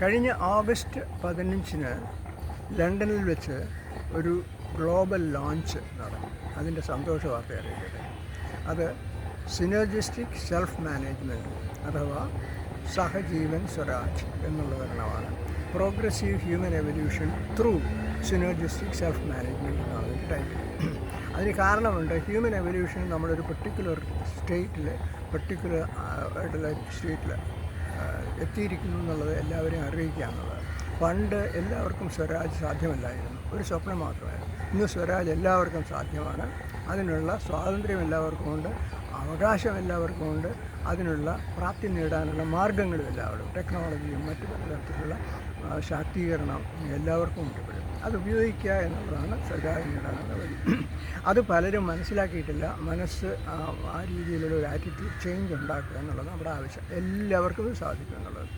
കഴിഞ്ഞ ഓഗസ്റ്റ് പതിനഞ്ചിന് ലണ്ടനിൽ വെച്ച് ഒരു ഗ്ലോബൽ ലോഞ്ച് നടന്നു. അതിന്റെ സന്തോഷ വാർത്ത അറിയിക്കട്ടെ. അത് സിനർജിസ്റ്റിക് സെൽഫ് മാനേജ്മെന്റ് അഥവാ സഹജീവൻ സ്വരാജ് എന്നുള്ള വരണമാണ് progressive human evolution through synergistic self management എന്നാണ് ടൈറ്റിൽ അതിന് കാരണമുണ്ട് ഹ്യൂമൻ എവല്യൂഷൻ നമ്മളൊരു പെർട്ടിക്കുലർ സ്റ്റേറ്റിൽ പെർട്ടിക്കുലർ ആയിട്ടുള്ള സ്റ്റേറ്റിൽ എത്തിയിരിക്കുന്നു എന്നുള്ളത് എല്ലാവരെയും അറിയിക്കുക പണ്ട് എല്ലാവർക്കും സ്വരാജ് സാധ്യമല്ലായിരുന്നു. ഒരു സ്വപ്നം മാത്രമായിരുന്നു. ഇന്ന് സ്വരാജ് എല്ലാവർക്കും സാധ്യമാണ്. അതിനുള്ള സ്വാതന്ത്ര്യം എല്ലാവർക്കും ഉണ്ട്. അവകാശം എല്ലാവർക്കും ഉണ്ട്. അതിനുള്ള പ്രാപ്തി നേടാനുള്ള മാർഗങ്ങളും എല്ലാവരും ടെക്നോളജിയും മറ്റു പലതരത്തിലുള്ള തരത്തിലുള്ള ശാക്തീകരണം എല്ലാവർക്കും ഉണ്ട് അത് ഉപയോഗിക്കുക എന്നുള്ളതാണ് സർക്കാരിന്റെ വഴി അത് പലരും മനസ്സിലാക്കിയിട്ടില്ല. മനസ്സ് ആ ആ രീതിയിലുള്ള ഒരു ആറ്റിറ്റ്യൂഡ് ചേഞ്ച് ഉണ്ടാക്കുക എന്നുള്ളത് നമ്മുടെ ആവശ്യം. എല്ലാവർക്കും ഇത് സാധിക്കും എന്നുള്ളത്.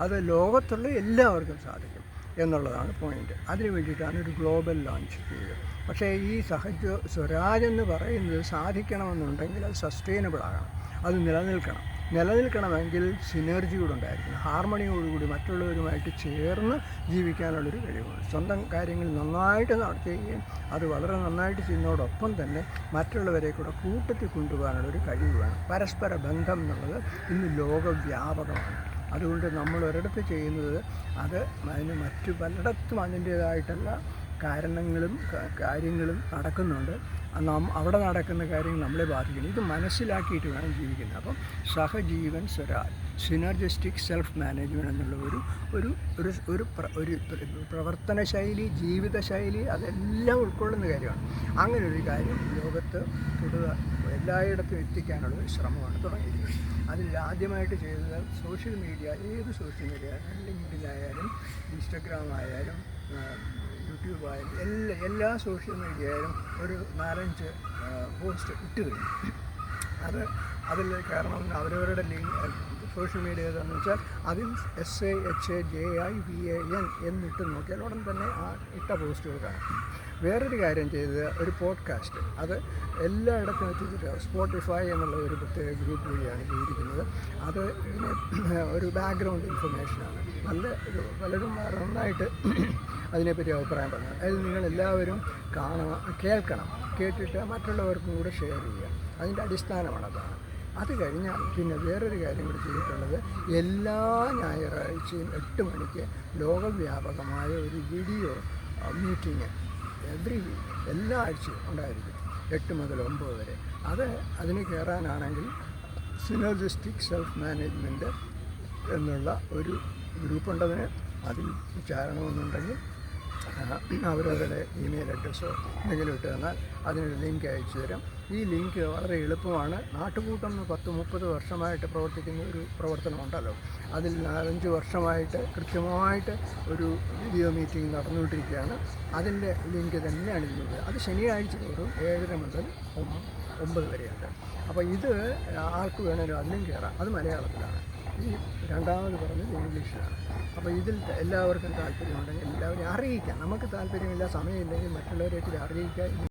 അത് ലോകത്തുള്ള എല്ലാവർക്കും സാധിക്കും എന്നുള്ളതാണ് പോയിന്റ് അതിന് വേണ്ടിയിട്ടാണ് ഒരു ഗ്ലോബൽ ലോഞ്ച് ചെയ്തത്. പക്ഷേ ഈ സഹജ സ്വരാജ് എന്ന് പറയുന്നത് സാധിക്കണമെന്നുണ്ടെങ്കിൽ അത് സസ്റ്റൈനബിൾ ആകണം. അത് നിലനിൽക്കണം. നിലനിൽക്കണമെങ്കിൽ സിനർജിയോട് ഉണ്ടായിരിക്കണം. ഹാർമണിയോടുകൂടി മറ്റുള്ളവരുമായിട്ട് ചേർന്ന് ജീവിക്കാനുള്ളൊരു കഴിവുണ്ട്. സ്വന്തം കാര്യങ്ങൾ നന്നായിട്ട് നടത്തുകയും അത് വളരെ നന്നായിട്ട് ചെയ്യുന്നതോടൊപ്പം തന്നെ മറ്റുള്ളവരെ കൂടെ കൂട്ടത്തിൽ കൊണ്ടുപോകാനുള്ളൊരു കഴിവ് വേണം. പരസ്പര ബന്ധം എന്നുള്ളത് ഇന്ന് ലോകവ്യാപകമാണ്. അതുകൊണ്ട് നമ്മൾ ഒരിടത്ത് ചെയ്യുന്നത് അത് അതിന് മറ്റു പലയിടത്തും അതിന്റേതായിട്ടുള്ള കാരണങ്ങളും കാര്യങ്ങളും നടക്കുന്നുണ്ട്. നാം അവിടെ നടക്കുന്ന കാര്യങ്ങൾ നമ്മളെ ബാധിക്കുന്നു. ഇത് മനസ്സിലാക്കിയിട്ട് വേണം ജീവിക്കുന്നത്. അപ്പം സഹജീവൻ സ്വരാൽ സിനർജിസ്റ്റിക് സെൽഫ് മാനേജ്മെന്റ് എന്നുള്ള ഒരു ഒരു ഒരു ഒരു ഒരു പ്രവർത്തന ശൈലി ജീവിത ശൈലി അതെല്ലാം ഉൾക്കൊള്ളുന്ന കാര്യമാണ്. അങ്ങനെ ഒരു കാര്യം ലോകത്ത് തുടർ എല്ലായിടത്തും എത്തിക്കാനുള്ള ഒരു ശ്രമമാണ് തുടങ്ങിയിരിക്കുന്നത്. അതിൽ ആദ്യമായിട്ട് ചെയ്തത് സോഷ്യൽ മീഡിയ ഏത് സോഷ്യൽ മീഡിയ ലിങ്ക്ഡിനായാലും ഇൻസ്റ്റഗ്രാം ആയാലും ആ, യൂട്യൂബ് ആയാലും എല്ലാ എല്ലാ സോഷ്യൽ മീഡിയ ആയാലും ഒരു നാലഞ്ച് പോസ്റ്റ് ഇട്ട് കഴിഞ്ഞു അത് അതിൽ കാരണം അവരവരുടെ ലിങ്ക് സോഷ്യൽ മീഡിയ ഏതാണെന്ന് വെച്ചാൽ അതിൽ S A H A J I V A N എന്നിട്ട് നോക്കിയാൽ ഉടൻ തന്നെ ആ ഇട്ട പോസ്റ്റുകൾ കാണാം. വേറൊരു കാര്യം ചെയ്തത് ഒരു പോഡ്കാസ്റ്റ് അത് എല്ലായിടത്തും എത്തിച്ചിട്ട് സ്പോട്ടിഫൈ എന്നുള്ള ഒരു പ്രത്യേക ഗ്രൂപ്പ് വഴിയാണ് ചെയ്തിരിക്കുന്നത്. അത് ഒരു ബാക്ക്ഗ്രൗണ്ട് ഇൻഫർമേഷനാണ് നല്ല പലരും നന്നായിട്ട് അതിനെപ്പറ്റി അഭിപ്രായം പറഞ്ഞു നിങ്ങൾ എല്ലാവരും കാണണം കേൾക്കണം. കേട്ടിട്ട് മറ്റുള്ളവർക്കും കൂടെ ഷെയർ ചെയ്യുക. അതിന്റെ അടിസ്ഥാനമാണ് അതാണ്. അത് കഴിഞ്ഞാൽ പിന്നെ വേറൊരു കാര്യം കൂടി ചെയ്തിട്ടുള്ളത് എല്ലാ ഞായറാഴ്ചയും എട്ട് മണിക്ക് ലോകവ്യാപകമായ ഒരു വീഡിയോ മീറ്റിംഗ് എവറി വീക്ക് എല്ലാ ആഴ്ചയും ഉണ്ടായിരിക്കും. എട്ട് മുതൽ ഒമ്പത് വരെ. അത് അതിന് കയറാനാണെങ്കിൽ സിനോജിസ്റ്റിക് സെൽഫ് മാനേജ്മെന്റ് എന്നുള്ള ഒരു ഗ്രൂപ്പ് ഗ്രൂപ്പുണ്ടതിന് അതിൽ ചേരണമെന്നുണ്ടെങ്കിൽ അവരവരുടെ ഇമെയിൽ അഡ്രസ്സോ എന്തെങ്കിലും ഇട്ട് തന്നാൽ അതിനൊരു ലിങ്ക് അയച്ചു തരാം. ഈ ലിങ്ക് വളരെ എളുപ്പമാണ്. നാട്ടുകൂട്ടം എന്ന് പത്ത് മുപ്പത് വർഷമായിട്ട് പ്രവർത്തിക്കുന്ന ഒരു പ്രവർത്തനമുണ്ടല്ലോ. അതിൽ നാലഞ്ച് വർഷമായിട്ട് കൃത്യമായിട്ട് ഒരു വീഡിയോ മീറ്റിംഗ് നടന്നുകൊണ്ടിരിക്കുകയാണ്. അതിന്റെ ലിങ്ക് തന്നെയാണ് ഇതിനുള്ളത് അത് ശനിയാഴ്ച തോറും ഏഴര മുതൽ ഒമ്പ- ഒമ്പത് വരെയുണ്ട്. അപ്പോൾ ഇത് ആർക്ക് വേണമെങ്കിലും അതിലും കയറാം. അത് മലയാളത്തിലാണ്. ഈ രണ്ടാമത് പറഞ്ഞത് ഇംഗ്ലീഷിലാണ്. അപ്പോൾ ഇതിൽ എല്ലാവർക്കും താല്പര്യമുണ്ടെങ്കിൽ എല്ലാവരെയും അറിയിക്കാം. നമുക്ക് താല്പര്യമില്ല സമയമില്ലെങ്കിൽ മറ്റുള്ളവരെ കൂടി അറിയിക്കുക.